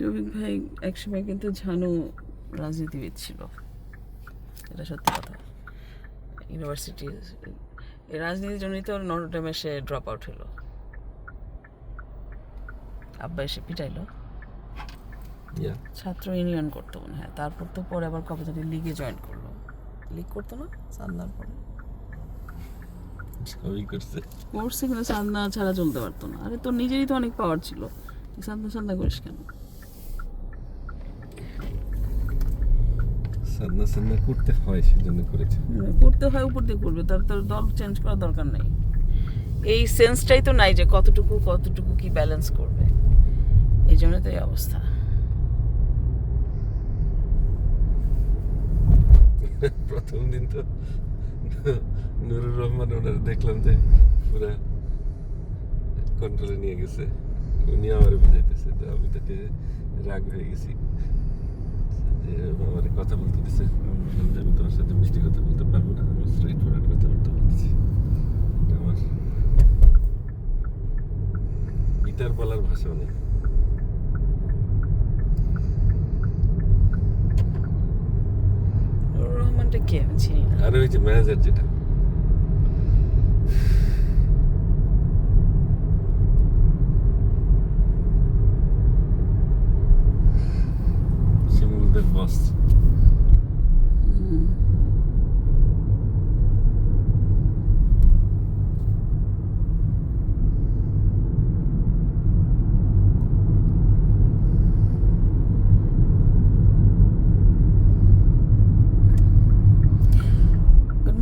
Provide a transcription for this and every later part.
শফিক ভাই একসময় কিন্তু ঝানু রাজনীতিবিদ ছিল। এটা সত্যি কথা। ইউনিভার্সিটি রাজনীতির জন্যই তো নটরডেমে সে ড্রপ আউট হলো। আব্বা এসে পিটাইলো. ছাত্র ইউনিয়ন করতো মনে হয়। তারপর তো পরে আবার কবে জানি লিগে জয়েন করল। লিগ করতো না? সান্দার পরে। করছে। কিন্তু সান্না ছাড়া চলতে পারতো না। আরে তোর নিজেরই তো অনেক পাওয়ার ছিল। তুই সান্না সান্না করিস কেন? সাদনা সাদনা করতে হয় সেজন্য করেছে। মানে করতে হয় উপর দিয়ে করবে। তার তোর দল চেঞ্জ করার দরকার নেই। এই সেন্সটাই তো নাই যে কতটুকু কতটুকু কি ব্যালেন্স করবে। এই জন্য তো এই অবস্থা। প্রথম দিন তো নুরুর রহমান ওনার দেখলাম যে পুরা কন্ট্রোলে নিয়ে গেছে। উনি আমার বুঝাইতেছে তো আমি তাকে রাগ হয়ে গেছি। যে আমার কথা বলতে দিছে আমি তোমার সাথে মিষ্টি কথা বলতে পারব না আমি স্ট্রেট ফরওয়ার্ড কথা বলতে বলতেছি। আমার গিটার বলার ভাষা নেই রহমানটা কে? আমি চিনি না। আর ওই যে ম্যানেজার যেটা।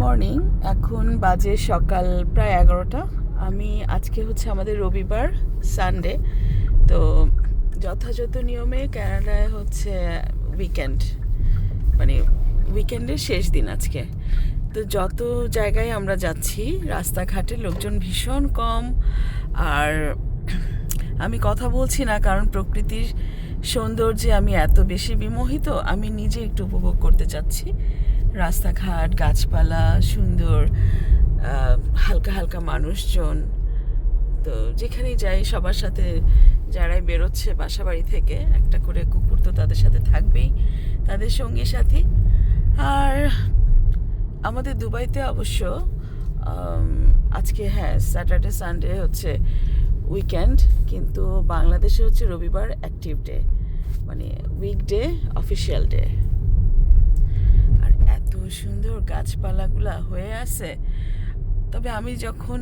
মর্নিং এখন বাজে সকাল প্রায় এগারোটা। আমি আজকে হচ্ছে আমাদের রবিবার সানডে তো যথাযথ নিয়মে কানাডায় হচ্ছে উইকেন্ড মানে উইকেন্ডের শেষ দিন আজকে। তো যত জায়গায় আমরা যাচ্ছি, রাস্তাঘাটে লোকজন ভীষণ কম। আর আমি কথা বলছি না কারণ প্রকৃতির সৌন্দর্যে আমি এত বেশি বিমোহিত, আমি নিজে একটু উপভোগ করতে চাচ্ছি। রাস্তাঘাট, গাছপালা, সুন্দর হালকা হালকা মানুষজন। তো যেখানেই যাই, সবার সাথে যারাই বেরোচ্ছে বাসা বাড়ি থেকে, একটা করে কুকুর তো তাদের সাথে থাকবেই, তাদের সঙ্গী সাথী। আর আমাদের দুবাইতে অবশ্য আজকে হ্যাঁ স্যাটারডে সানডে হচ্ছে উইকেন্ড কিন্তু বাংলাদেশে হচ্ছে রবিবার অ্যাক্টিভ ডে মানে অফিসিয়াল ডে আর এত সুন্দর গাছপালাগুলা হয়ে আছে। তবে আমি যখন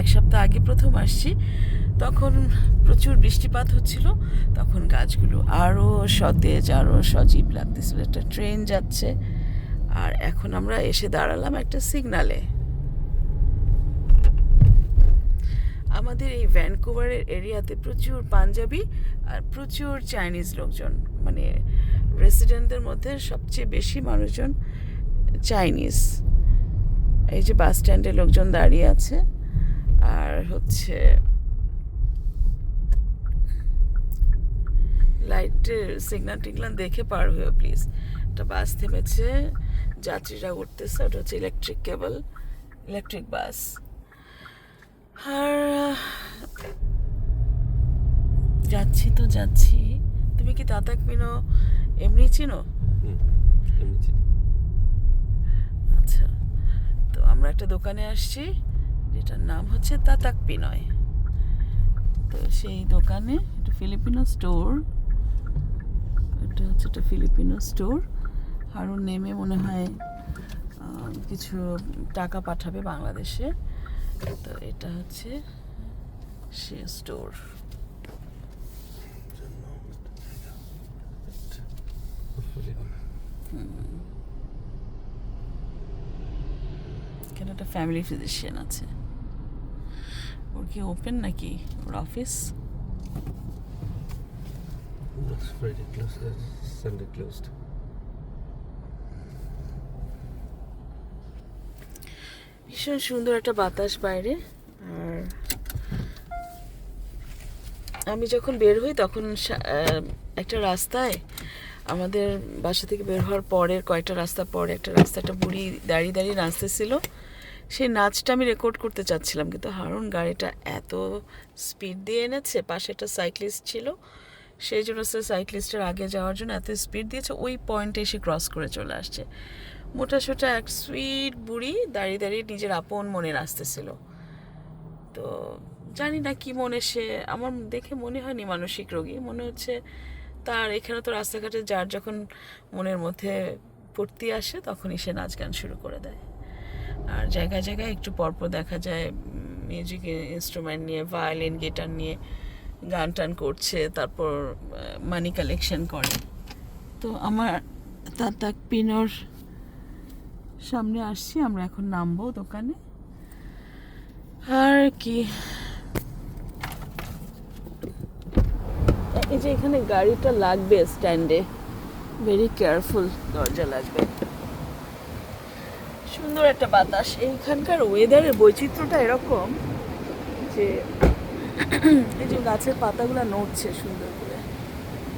এক সপ্তাহ আগে প্রথম আসছি, তখন প্রচুর বৃষ্টিপাত হচ্ছিল, তখন গাছগুলো আরও সতেজ আরও সজীব লাগতেছিল। একটা ট্রেন যাচ্ছে, আর এখন আমরা এসে দাঁড়ালাম একটা সিগনালে। আমাদের এই ভ্যানকুভারের এরিয়াতে প্রচুর পাঞ্জাবি আর প্রচুর চাইনিজ লোকজন মানে রেসিডেন্টদের মধ্যে সবচেয়ে বেশি মানুষজন চাইনিজ এই যে বাস স্ট্যান্ডে লোকজন দাঁড়িয়ে আছে। আর হচ্ছে লাইটের সিগনাল টিগনাল দেখে পার হয়ে প্লিজ একটা বাস থেমেছে, যাত্রীরা উঠতেছে, ওটা হচ্ছে ইলেকট্রিক কেবল ইলেকট্রিক বাস আর যাচ্ছি তো যাচ্ছি। তুমি কি তাতাক মিনো এমনি চিনো। আচ্ছা তো আমরা একটা দোকানে আসছি যেটার নাম হচ্ছে তাতাক পিনয় তো সেই দোকানে একটা ফিলিপিনো স্টোর এটা হচ্ছে একটা ফিলিপিনো স্টোর। আরও নেমে মনে হয় কিছু টাকা পাঠাবে বাংলাদেশে। তো এটা হচ্ছে সে স্টোর এখানে একটা ফ্যামিলি ফিজিশিয়ান আছে। ওর কি ওপেন নাকি? ওর office Friday closed, uh, Sunday closed. ভীষণ সুন্দর একটা বাতাস বাইরে। আর আমি যখন বের হই তখন সা- একটা রাস্তায় আমাদের বাসা থেকে বের হওয়ার পরের কয়েকটা রাস্তা পরে একটা রাস্তা একটা বুড়ি দাঁড়িয়ে দাঁড়িয়ে নাচতেছিল। সেই নাচটা আমি রেকর্ড করতে চাচ্ছিলাম, কিন্তু হারুন গাড়িটা এত স্পিড দিয়ে এনেছে, পাশে একটা সাইক্লিস্ট ছিল, সেই জন্য সে সাইক্লিস্টের আগে যাওয়ার জন্য এত স্পিড দিয়েছে, ওই পয়েন্টে এসে ক্রস করে চলে আসছে। মোটা সোটা এক সুইট বুড়ি দাঁড়িয়ে দাঁড়িয়ে নিজের আপন মনে আসতেছিল তো জানি না কি মনে সে, আমার দেখে মনে হয়নি মানসিক রোগী, মনে হচ্ছে তার এখানে তো রাস্তাঘাটে যার যখন মনের মধ্যে ফুর্তি আসে তখনই সে নাচ গান শুরু করে দেয়। আর জায়গায় জায়গায় একটু পরপর দেখা যায় মিউজিক ইনস্ট্রুমেন্ট নিয়ে ভায়োলিন গিটার নিয়ে গান টান করছে, তারপর মানি কালেকশন করে। তো আমার তাতাক পিনোর সামনে আসছি, আমরা এখন নামবো দোকানে। আর কি? এই যে এখানে গাড়িটা লাগবে স্ট্যান্ডে ভেরি কেয়ারফুল দরজা লাগবে। সুন্দর একটা বাতাস। এইখানকার ওয়েদারের বৈচিত্র্যটা এরকম যে, এই যে গাছের পাতাগুলো নড়ছে সুন্দর করে।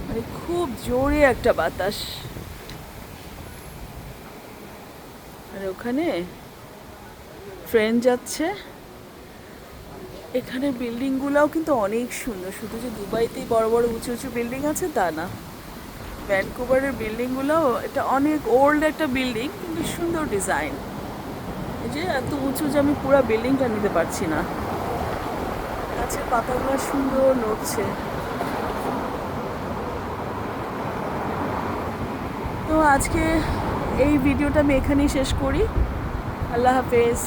মানে খুব জোরে একটা বাতাস। আর ওখানে ট্রেন যাচ্ছে। এখানে বিল্ডিংগুলোও কিন্তু অনেক সুন্দর। শুধু যে দুবাইতেই বড় বড় উঁচু উঁচু বিল্ডিং আছে তা না। ভ্যানকুভারের বিল্ডিংগুলো এটা অনেক ওল্ড একটা বিল্ডিং কিন্তু সুন্দর ডিজাইন এই যে এত উঁচু যে আমি পুরো বিল্ডিংটা নিতে পারছি না। গাছের পাতাগুলো সুন্দর নড়ছে। তো আজকে এই ভিডিওটা আমি এখানেই শেষ করি। আল্লাহ হাফেজ।